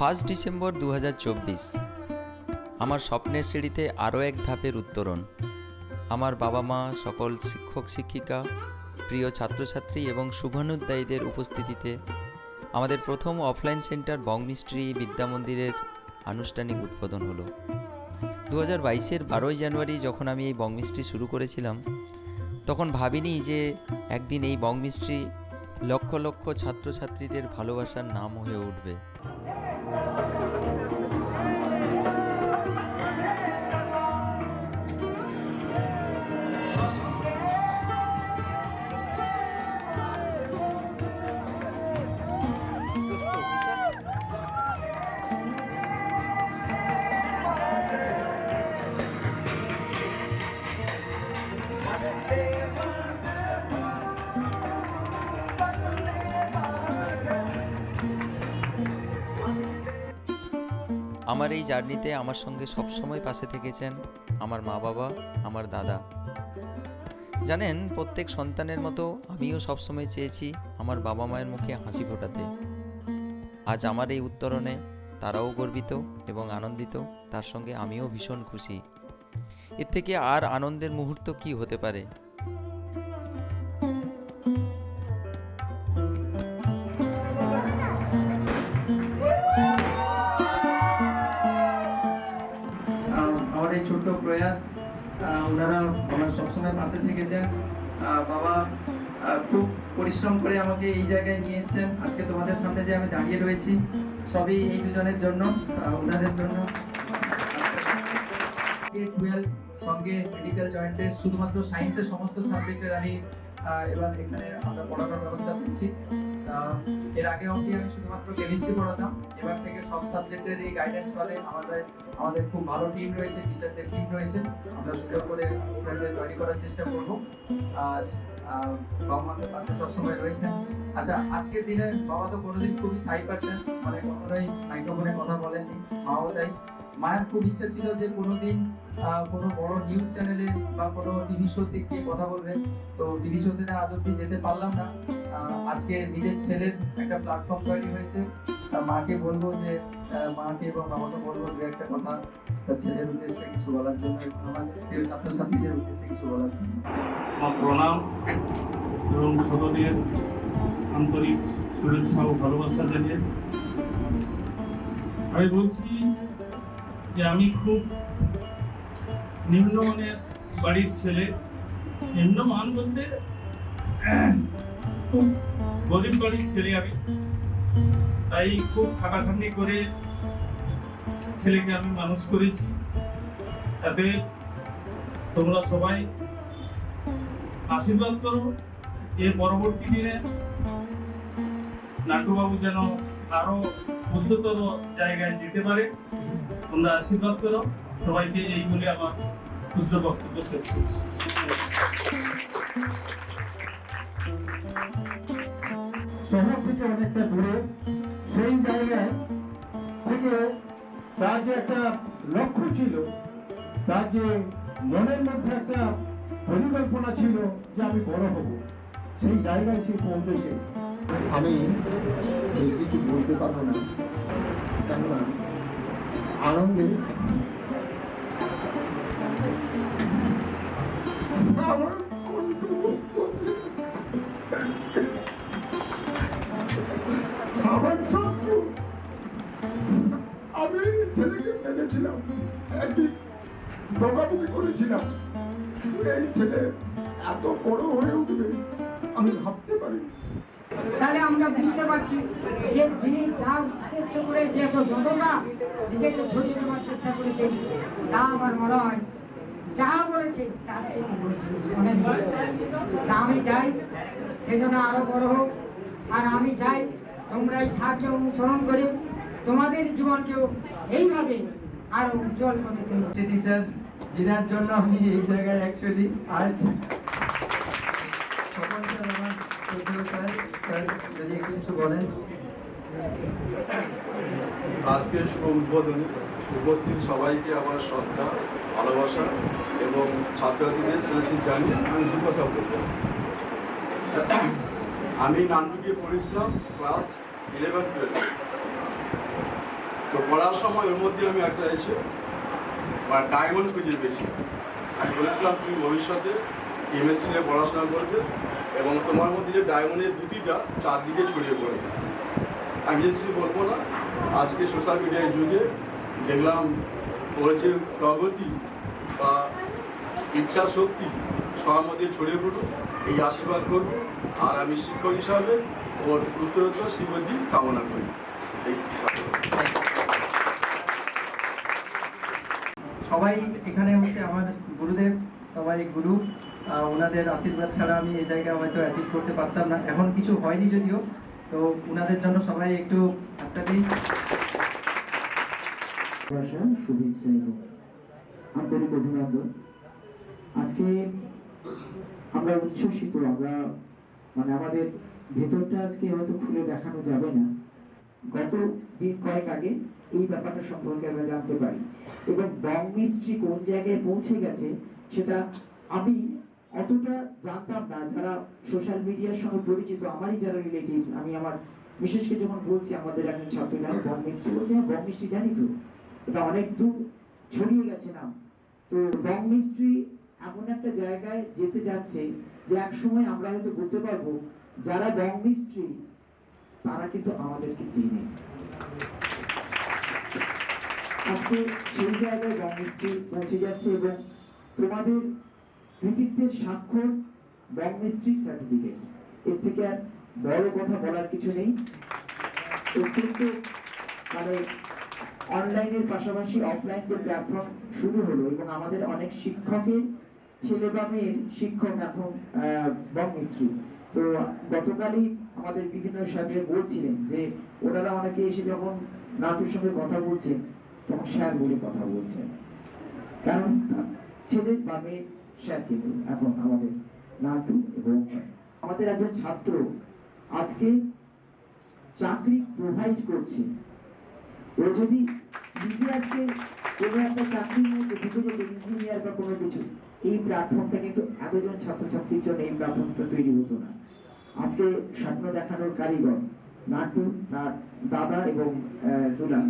First December দু হাজার চব্বিশ। আমার স্বপ্নের সিঁড়িতে আরও এক ধাপের উত্তরণ। আমার বাবা মা সকল শিক্ষক, শিক্ষিকা, প্রিয় ছাত্রছাত্রী এবং শুভানুদ্দায়ীদের উপস্থিতিতে আমাদের প্রথম অফলাইন সেন্টার বংমিস্ট্রি বিদ্যা মন্দিরের আনুষ্ঠানিক উদ্বোধন হলো। দু হাজার বাইশের বারোই জানুয়ারি যখন আমি এই বংমিস্ট্রি শুরু করেছিলাম, তখন ভাবিনি যে একদিন এই বংমিস্ট্রি লক্ষ লক্ষ ছাত্রছাত্রীদের ভালোবাসার নাম হয়ে উঠবে। আমার এই জার্নিতে আমার সঙ্গে সবসময় পাশে থেকেছেন আমার মা বাবা, আমার দাদা। জানেন, প্রত্যেক সন্তানের মতো আমিও সবসময় চেয়েছি আমার বাবা মায়ের মুখে হাসি ফোটাতে। আজ আমার এই উত্তরণে তারাও গর্বিত এবং আনন্দিত, তার সঙ্গে আমিও ভীষণ খুশি। এর থেকে আর আনন্দের মুহূর্ত কি হতে পারে? ছোট্ট প্রয়াস। ওনারা আমার সবসময় পাশে থেকেছেন। বাবা খুব পরিশ্রম করে আমাকে এই জায়গায় নিয়ে আজকে তোমাদের সামনে যে আমি দাঁড়িয়ে রয়েছি, সবই এই দুজনের জন্য ওনাদের জন্য। টুয়েলভ সঙ্গে মেডিকেল জয়েন্টের শুধুমাত্র সায়েন্সের সমস্ত সাবজেক্টের আমি এবার এখানে আমরা পড়ানোর ব্যবস্থা করছি। এর আগে অবধি আমি শুধুমাত্র কেমিস্ট্রি পড়াতাম। এবার থেকে সব সাবজেক্টের এই গাইডেন্স পাবে আমাদের আমাদের খুব ভালো টিম রয়েছে টিচারদের টিম রয়েছে। আমরা সুন্দর করে স্টুডেন্টদের তৈরি করার চেষ্টা করব। আর বাবা মাদের পাশে সবসময় রয়েছেন। আচ্ছা আজকের দিনে বাবা তো কোনোদিন খুবই সাই পার্সেন মানে কখনোই মাইক্রোফোনে কথা বলেননি, মাও তাই। মায়ের খুব ইচ্ছা ছিল যে কোনোদিন কোনো বড় নিউজ চ্যানেলে বা কোনো টিভি শোতে গিয়ে কথা বলবে? তো টিভি শোতে আজ অব্দি যেতে পারলাম না। আজকে নিজের ছেলের একটা প্ল্যাটফর্ম তৈরি হয়েছে। মাকে বলব যে মাকে এবং বাবাকে বলব দু একটা কথা। তার ছেলের উদ্দেশ্যে কিছু বলার জন্য আমার ছাত্রছাত্রীদের উদ্দেশ্যে কিছু বলার জন্য। আমার প্রণাম এবং ছোটদের আন্তরিক শুভেচ্ছা ও ভালোবাসা জানিয়ে আমি বলছি যে আমি খুব নিম্নমানের বাড়ির ছেলে। নিম্নমান বলতে, খুব গরিব বাড়ির ছেলে আমি। তাই খুব খাটাখাটনি করে ছেলেকে আমি মানুষ করেছি। তাতে তোমরা সবাই আশীর্বাদ করো। এর পরবর্তী দিনে নাট্যবাবু যেন আরও উচ্চতর জায়গায় যেতে পারে, তোমরা আশীর্বাদ করো। সবাইকে এই বলে আমার ক্ষুদ্র বক্তব্য শেষ করছি। শহর থেকে অনেকটা দূরে সেই জায়গায় থেকে তার যে একটা লক্ষ্য ছিল তার যে মনের মধ্যে একটা পরিকল্পনা ছিল যে আমি বড় হব সেই জায়গায় সে পৌঁছেছে আমি বেশ কিছু বলতে পারব না কেননা আনন্দে আমার শত্রু আমি ছেলেকে মেরেছিলাম একদিন বকাবকি করেছিলাম। এই ছেলে এত বড় হয়ে উঠবে, আমি ভাবতে পারিনি। তাহলে আমরা বুঝতে পারছি যে যিনি যা উদ্দেশ্য করে যে যতটা নিজেকে ছড়িয়ে দেওয়ার চেষ্টা করেছে তা আমার মনে হয় যা বলেছে তার আমি চাই সেজন্য আরও বড় হোক। আর আমি চাই তোমরা এই সাহায্য অনুসরণ করে তোমাদের জীবনকেও এইভাবে আরও উজ্জ্বল করে তোলো। টিচার যিনার জন্য আমি এই জায়গায় অ্যাকচুয়ালি আজ স্যার আমার স্যার স্যার যদি একটু কিছু বলেন। আজকের শুভ উদ্বোধনে। উপস্থিত সবাইকে আমার শ্রদ্ধা, ভালোবাসা এবং ছাত্রছাত্রীদের শ্রেষ্ঠ জানিয়ে আমি দু কথা বলব। আমি নামটুকে পড়েছিলাম ক্লাস ইলেভেন টুয়েলভ তো পড়ার সময় ওর মধ্যে আমি একটা এসে মানে ডায়মন্ড খুঁজে পেয়েছি। আমি বলেছিলাম, তুমি ভবিষ্যতে কেমিস্ট্রি নিয়ে পড়াশোনা করবে এবং তোমার মধ্যে যে ডায়মন্ডের দুটিটা চারদিকে ছড়িয়ে পড়বে। আমি বলব না। আজকে সোশ্যাল মিডিয়ার যুগে দেখলাম ওর যে প্রগতি বা ইচ্ছা শক্তি সবার মধ্যে ছড়িয়ে পড়ল। এই আশীর্বাদ করব। আর আমি শিক্ষক হিসাবে ওর উত্তরোত্তর শ্রীবদ্ধি কামনা করি। সবাই এখানে হচ্ছে আমার গুরুদেব, সবাই গুরু। ওনাদের আশীর্বাদ ছাড়া আমি এই জায়গায় হয়তো অ্যাচিভ করতে পারতাম না। এখন কিছু হয়নি যদিও, তো ওনাদের জন্য সবাই একটু একটা দিই ভাষা শুভেচ্ছা এবং আন্তরিক অভিনন্দন। আজকে আমরা উচ্ছ্বসিত, আমরা মানে আমাদের ভেতরটা আজকে হয়তো খুলে দেখানো যাবে না। গত দিন কয়েক আগে এই ব্যাপারটা সম্পর্কে আমরা জানতে পারি। এবং বং মিস্ট্রি কোন জায়গায় পৌঁছে গেছে, সেটা আমি অতটা জানতাম না। যারা সোশ্যাল মিডিয়ার সঙ্গে পরিচিত, আমারই যারা রিলেটিভস আমি আমার, বিশেষ করে যখন বলছি আমাদের একজন ছাত্র জানো বং মিস্ট্রি বলছে হ্যাঁ বং মিস্ট্রি জানি তো। এটা অনেক দূর ছড়িয়ে গেছে নাম। তো বং মিস্ট্রি এমন একটা জায়গায় যেতে যাচ্ছে যে এক সময় আমরা হয়তো বলতে পারব, যারা বং মিস্ট্রি তারা কিন্তু আমাদেরকে চেনে। আজকে সেই জায়গায় বং মিস্ট্রি পৌঁছে যাচ্ছে এবং তোমাদের কৃতিত্বের স্বাক্ষর বং মিস্ট্রির সার্টিফিকেট এর থেকে আর বড় কথা বলার কিছু নেই। অত্যন্ত মানে অনলাইনের পাশাপাশি অফলাইন যে প্ল্যাটফর্ম শুরু হলো এবং আমাদের অনেক শিক্ষকের, ছেলে বা মেয়ের শিক্ষক এখন বং মিস্ত্রি তো গতকালই আমাদের বিভিন্ন সাথে বলছিলেন যে ওনারা অনেকে এসে যখন নাটুর সঙ্গে কথা বলছেন, তখন স্যার বলে কথা বলছেন। কারণ ছেলে বা মেয়ে স্যার কিন্তু এখন আমাদের নাটু এবং আমাদের একজন ছাত্র আজকে চাকরি প্রোভাইড করছে। ও যদি আজকে কোনো একটা ঢুকে যেত ইঞ্জিনিয়ার বা কোনো কিছু, এই প্ল্যাটফর্মটা কিন্তু এতজন ছাত্রছাত্রীর জন্য এই প্ল্যাটফর্মটা তৈরি হতো না। আজকে স্বপ্ন দেখানোর কারিগর নাটু তার দাদা এবং দুলাল।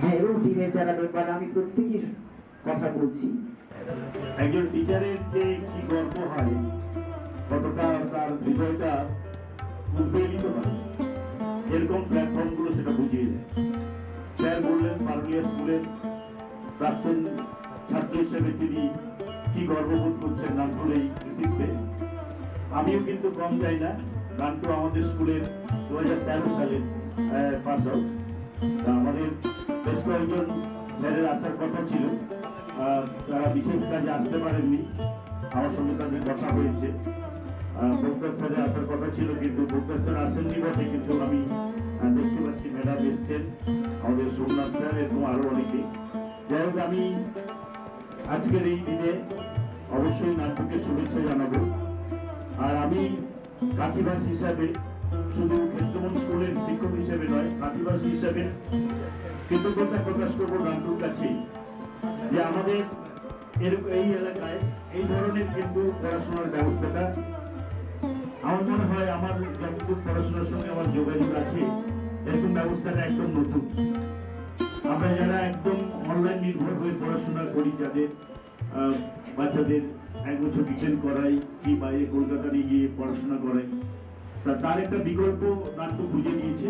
হ্যাঁ এবং টিমের যারা মেম্বার আমি প্রত্যেকের কথা বলছি। একজন টিচারের যে কি গর্ব হয়, কতটা তার হৃদয়টা উদ্বেলিত হয়। এরকম প্ল্যাটফর্মগুলো সেটা বুঝিয়ে দেয়। স্যার বললেন পারমিয়া স্কুলের প্রাক্তন ছাত্র হিসেবে তিনি কি গর্ববোধ করছেন নানপুর এই কৃতিত্বে? আমিও কিন্তু কম চাই না। নানটু আমাদের স্কুলের দু হাজার তেরো সালের পাস আউট আমাদের বেশ কয়েকজন স্যারের আসার কথা ছিল। তারা বিশেষ কাজে আসতে পারেননি। আমার সঙ্গে তাদের কথা হয়েছে। স্যারে আসার কথা ছিল, কিন্তু বক্তার স্যার আসেননি বটে, কিন্তু আমি দেখতে পাচ্ছি ম্যাডাম এসছেন আমাদের সোমনাথ স্যার এবং আরও অনেকে। যাই হোক, আমি আজকের এই দিনে অবশ্যই নাট্যকে শুভেচ্ছা জানাব। আর আমি কাঠিবাস হিসাবে শুধু ক্ষেত্রমন স্কুলের শিক্ষক হিসেবে নয়, কাঠিবাসী হিসাবে কৃতজ্ঞতা প্রকাশ করব নাট্যর কাছে। যে আমাদের এরকম এই এলাকায় এই ধরনের কিন্তু পড়াশোনার ব্যবস্থাটা আমার মনে হয় আমার যতটুকু পড়াশোনার সঙ্গে আমার যোগাযোগ আছে। এরকম ব্যবস্থাটা একদম নতুন। আমরা যারা একদম অনলাইন নির্ভর হয়ে পড়াশোনা করি, যাদের বাচ্চাদের এক বছর ডিটেন করাই কি বাইরে কলকাতা নিয়ে গিয়ে পড়াশোনা করাই, তা তার একটা বিকল্প নাট্য খুঁজে নিয়েছে।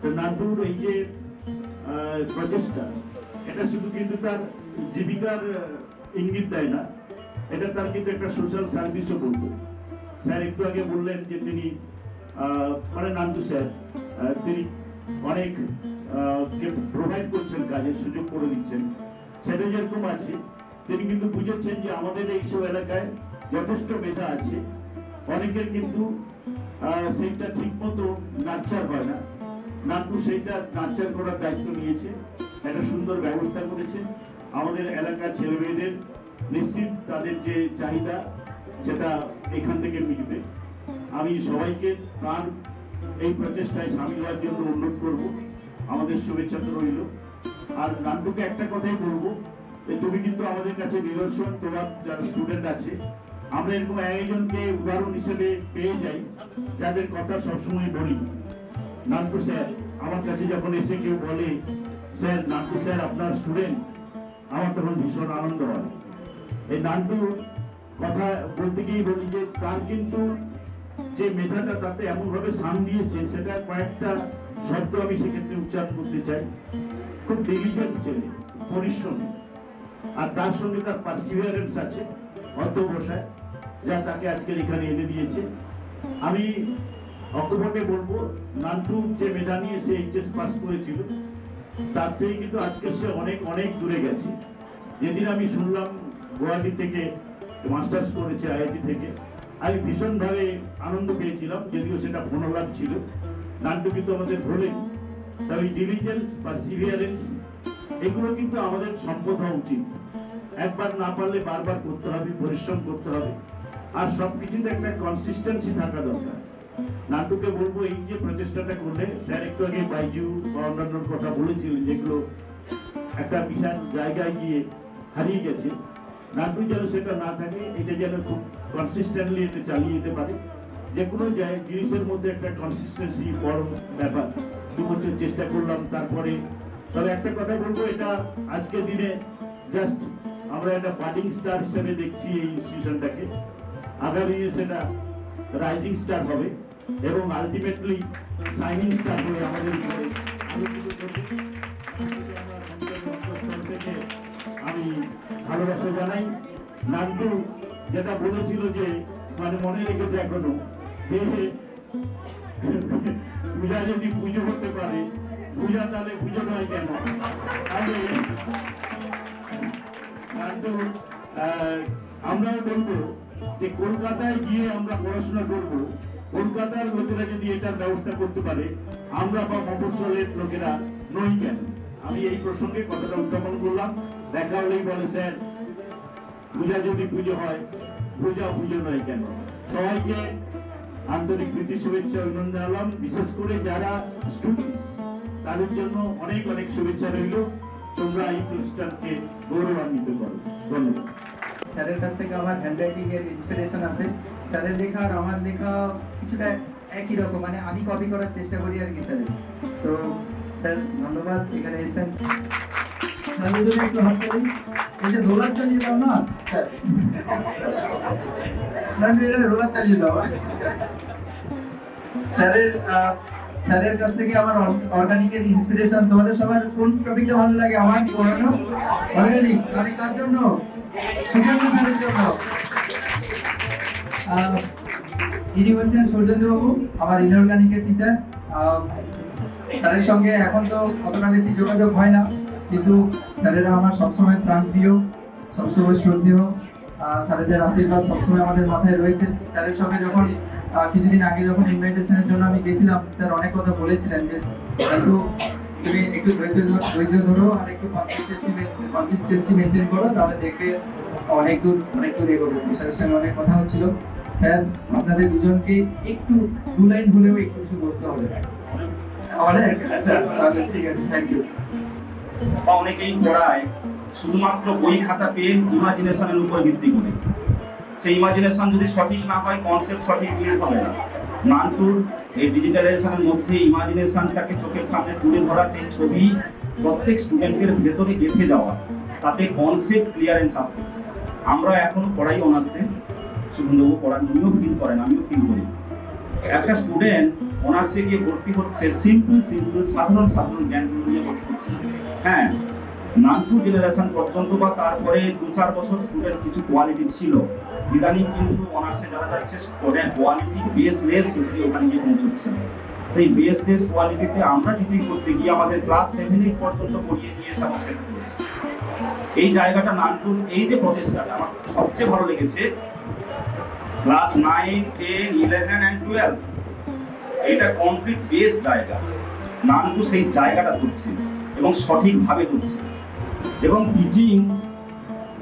তো নাট্যর এই যে প্রচেষ্টা, এটা শুধু কিন্তু তার জীবিকার ইঙ্গিত দেয় না, এটা তার কিন্তু একটা সোশ্যাল সার্ভিসও বলব। স্যার, একটু আগে বললেন যে তিনি মানে নান্টু স্যার তিনি অনেক প্রোভাইড করছেন কাজের সুযোগ করে দিচ্ছেন। সেটা যেরকম আছে, তিনি কিন্তু বুঝেছেন যে আমাদের এইসব এলাকায় যথেষ্ট মেধা আছে। অনেকের কিন্তু সেইটা ঠিক মতো নার্চার হয় না। নাটু সেইটা নার্চার করার দায়িত্ব নিয়েছে, একটা সুন্দর ব্যবস্থা করেছে। আমাদের এলাকার ছেলে মেয়েদের নিশ্চিত তাদের যে চাহিদা সেটা এখান থেকে মিটবে আমি সবাইকে তার এই প্রচেষ্টায় সামিল হওয়ার জন্য অনুরোধ করব। আমাদের শুভেচ্ছা তো রইল। আর নান্টুকে একটা কথাই বলব যে, তুমি কিন্তু আমাদের কাছে নিদর্শন তোমার যারা স্টুডেন্ট আছে, আমরা এরকম একজনকে উদাহরণ হিসেবে পেয়ে যাই, যাদের কথা সবসময় বলি। নান্টু স্যার, আমার কাছে যখন এসে কেউ বলে, স্যার নান্টু স্যার, আপনার স্টুডেন্ট আমার তখন ভীষণ আনন্দ হয়। এই নান্টু কথা বলতে গিয়ে বলি যে তার কিন্তু যে মেধাটা তাতে এমনভাবে সান দিয়েছে, সেটা কয়েকটা শব্দ আমি সেক্ষেত্রে উচ্চারণ করতে চাই। খুব ডেলিজেন্ট ছেলে পরিশ্রমী। আর তার সঙ্গে তার পার্সিভিয়ারেন্স আছে, অধ্যবসায়, যা তাকে আজকের এখানে এনে দিয়েছে। আমি অকপটে বলব, নান্টু যে মেধা নিয়ে সে এইচএস পাস করেছিল, তার থেকে কিন্তু আজকে সে অনেক অনেক দূরে গেছে। যেদিন আমি শুনলাম গুয়াহাটি থেকে মাস্টার্স করেছে আইআইটি থেকে। আমি ভীষণভাবে আনন্দ পেয়েছিলাম, যদিও সেটা ফোনোলাভ ছিল। নান্টু কিন্তু আমাদের ভোলেন তবে ডিলিজেন্স পারসিভিয়ারেন্স এগুলো কিন্তু আমাদের সম্পদ হওয়া উচিত। একবার না পারলে বারবার করতে হবে, পরিশ্রম করতে হবে। আর সবকিছুতে একটা কনসিস্টেন্সি থাকা দরকার। নাটুকে বলব, এই যে প্রচেষ্টাটা করলে, স্যার একটু আগে বাইজু বা অন্যান্য কথা বলেছিলেন, যেগুলো একটা বিশাল জায়গায় গিয়ে হারিয়ে গেছে। নাটু যেন সেটা না থাকে, এটা যেন খুব কনসিস্টেন্টলি এটা চালিয়ে যেতে পারে। যে কোনো জিনিসের মধ্যে একটা কনসিস্টেন্সি বড় ব্যাপার। দু বছর চেষ্টা করলাম, তারপরে তবে একটা কথা বলব, এটা আজকের দিনে জাস্ট আমরা একটা বাডিং স্টার হিসেবে দেখছি এই ইনস্টিটিউশনটাকে আগামী দিনে সেটা রাইজিং স্টার হবে এবং আলটিমেটলি সাইনিং স্টার হয়ে আমাদের আলোকিত ভালোবাসা জানাই। নান্টু যেটা বলেছিল যে মানে মনে রেখেছে এখনও, যে পূজা যদি পুজো করতে পারে, পূজা তাহলে পুজো নয় কেন? তাহলে নান্টু আমরাও বলব যে কলকাতায় গিয়ে আমরা পড়াশোনা করব। কলকাতার লোকেরা যদি এটার ব্যবস্থা করতে পারে, আমরা বা মফস্বলের লোকেরা নই কেন? আমি এই প্রসঙ্গে কথাটা উত্থাপন করলাম। দেখা হলেই বলে, স্যার পূজা যদি পুজো হয়, পূজা পুজো নয় কেন? সবাইকে আন্তরিক প্রীতি, শুভেচ্ছা, অভিনন্দন জানালাম। বিশেষ করে যারা স্টুডেন্ট তাদের জন্য অনেক অনেক শুভেচ্ছা রইল। তোমরা এই প্রতিষ্ঠানকে গৌরবান্বিত করো। ধন্যবাদ। স্যারের কাছ থেকে আমার হ্যান্ডরাইটিং এর ইন্সপিরেশন আছে। স্যারের লেখা আর আমার লেখা কিছুটা একই রকম মানে আমি কপি করার চেষ্টা করি আর কি স্যারের। তো স্যার, ধন্যবাদ। এখানে এসেছেন। স্যারের কাছ থেকে আমার অর্গানিকের ইন্সপিরেশন তোমাদের সবার কোন টপিকটা ভালো লাগে আমার পড়ানো অর্গানিক অনেক কার জন্য স্যারের জন্য ইনি হচ্ছেন সৌজন্য বাবু আমার ইনঅর্গানিকের টিচার স্যারের সঙ্গে এখন তো অতটা বেশি যোগাযোগ হয় না কিন্তু স্যারেরা আমার সবসময় প্রাণপ্রিয় সবসময় শ্রদ্ধেয়। স্যারেদের আশীর্বাদ সবসময় আমাদের মাথায় রয়েছে। স্যারের সঙ্গে যখন কিছুদিন আগে যখন ইনভাইটেশনের জন্য আমি গেছিলাম, স্যার অনেক কথা বলেছিলেন যে, একটু তুমি একটু ধৈর্য ধর- ধৈর্য ধরো আর একটু কনসিস্টেন্সি কনসিস্টেন্সি মেনটেন করো, তাহলে দেখবে অনেক দূর অনেক দূর এগোবে। স্যারের সঙ্গে অনেক কথা হচ্ছিল। স্যার, আপনাদের দুজনকে একটু দু লাইন হলেও একটু কিছু করতে হবে। অনেক আচ্ছা তাহলে ঠিক আছে থ্যাংক ইউ বা অনেকেই পড়ায়, শুধুমাত্র বই খাতা পেন ইমাজিনেশনের উপর ভিত্তি করে। সেই ইমাজিনেশন যদি সঠিক না হয় কনসেপ্ট সঠিক বিল্ড হবে না। নানটুর এই ডিজিটালাইজেশনের মধ্যে ইমাজিনেশনটাকে চোখের সামনে তুলে ধরা, সেই ছবি প্রত্যেক স্টুডেন্টের ভেতরে গেঁথে যাওয়া, তাতে কনসেপ্ট ক্লিয়ারেন্স আসে আমরা এখনও পড়াই অনার্সে শুভেন্দুবাবু পড়ান, উনিও ফিল করেন, আমিও ফিল করি। একটা স্টুডেন্ট অনার্সে গিয়ে ভর্তি হচ্ছে সিম্পল সিম্পল সাধারণ সাধারণ জ্ঞানগুলো নিয়ে ভর্তি হচ্ছে। হ্যাঁ নাগপুর জেনারেশন পর্যন্ত বা তারপরে দু চার বছর স্টুডেন্ট কিছু কোয়ালিটি ছিল। ইদানিং কিন্তু অনার্সে যারা যাচ্ছে স্টুডেন্ট কোয়ালিটি বেসলেস হিসেবে ওখানে গিয়ে পৌঁছচ্ছে। তো এই বেসলেস কোয়ালিটিতে আমরা টিচিং করতে গিয়ে আমাদের ক্লাস সেভেন এইট পর্যন্ত পড়িয়ে দিয়ে করেছি। এই জায়গাটা নানপুর এই যে প্রচেষ্টাটা আমার সবচেয়ে ভালো লেগেছে class nine, ten, eleven and twelve. এটা কমপ্লিট বেস জায়গা। নানকু সেই জায়গাটা ধরছে এবং সঠিকভাবে ধরছে। এবং টিচিং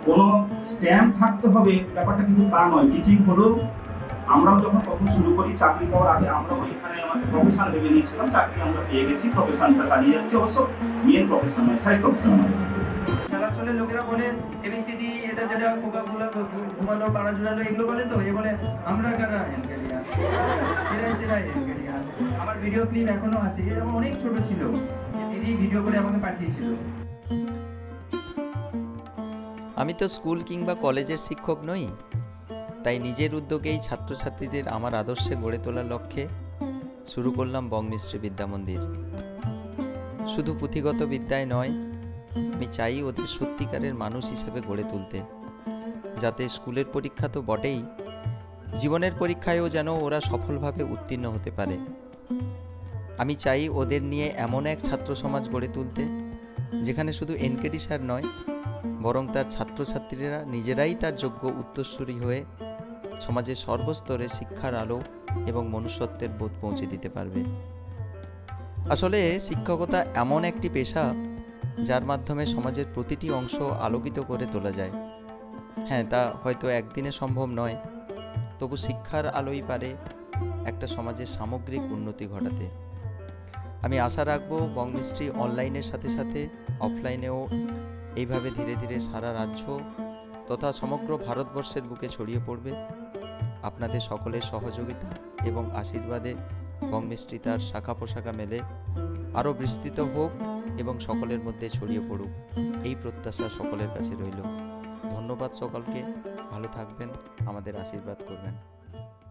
কোনো স্ট্যাম্প থাকতে হবে, ব্যাপারটা কিন্তু তা নয়। টিচিং হলো, আমরাও যখন প্রথম শুরু করি, চাকরি পাওয়ার আগে আমরাও এখানে আমাদের প্রফেশন ভেবে নিয়েছিলাম, চাকরি আমরা পেয়ে গেছি প্রফেশনটা চালিয়ে যাচ্ছে। অবশ্য মেন প্রফেশন নয় সাইড প্রফেশন আমাদের। লোকেরা বলে এবিসিডি এটা সেটা কোকা কোলা ঘুমালো পাড়া জুড়ালো এগুলো বলে তো, এ বলে, আমরা কারা? হেনকারিয়া সেরাই আমার ভিডিও ক্লিপ এখনও আছে যখন অনেক ছোট ছিল দিদি ভিডিও করে আমাকে পাঠিয়েছিল। আমি তো স্কুল কিংবা কলেজের শিক্ষক নই, তাই নিজের উদ্যোগেই ছাত্রছাত্রীদের আমার আদর্শে গড়ে তোলার লক্ষ্যে শুরু করলাম বংমিশ্রী বিদ্যা মন্দির। শুধু পুঁথিগত বিদ্যায় নয় আমি চাই ওদের সত্যিকারের মানুষ হিসেবে গড়ে তুলতে। যাতে স্কুলের পরীক্ষা তো বটেই, জীবনের পরীক্ষায়ও যেন ওরা সফলভাবে উত্তীর্ণ হতে পারে। আমি চাই ওদের নিয়ে এমন এক ছাত্র সমাজ গড়ে তুলতে, যেখানে শুধু এনকেডি স্যার নয়, বরং তার ছাত্রছাত্রীরা নিজেরাই তার যোগ্য উত্তরসূরি হয়ে সমাজের সর্বস্তরে শিক্ষার আলো এবং মনুষ্যত্বের বোধ পৌঁছে দিতে পারবে। আসলে শিক্ষকতা এমন একটি পেশা যার মাধ্যমে সমাজের প্রতিটি অংশ আলোকিত করে তোলা যায়। হ্যাঁ তা হয়তো একদিনে সম্ভব নয়। তবু শিক্ষার আলোই পারে একটা সমাজের সামগ্রিক উন্নতি ঘটাতে। আমি আশা রাখব বংমিস্ট্রি অনলাইনের সাথে সাথে অফলাইনেও এইভাবে ধীরে ধীরে সারা রাজ্য তথা সমগ্র ভারতবর্ষের বুকে ছড়িয়ে পড়বে। আপনাদের সকলের সহযোগিতা এবং আশীর্বাদে বংমিষ্টি তার শাখা পোশাখা মেলে। আরও বিস্তৃত হোক এবং সকলের মধ্যে ছড়িয়ে পড়ুক। এই প্রত্যাশা সকলের কাছে রইল। ধন্যবাদ সকলকে। ভালো থাকবেন। আমাদের আশীর্বাদ করবেন।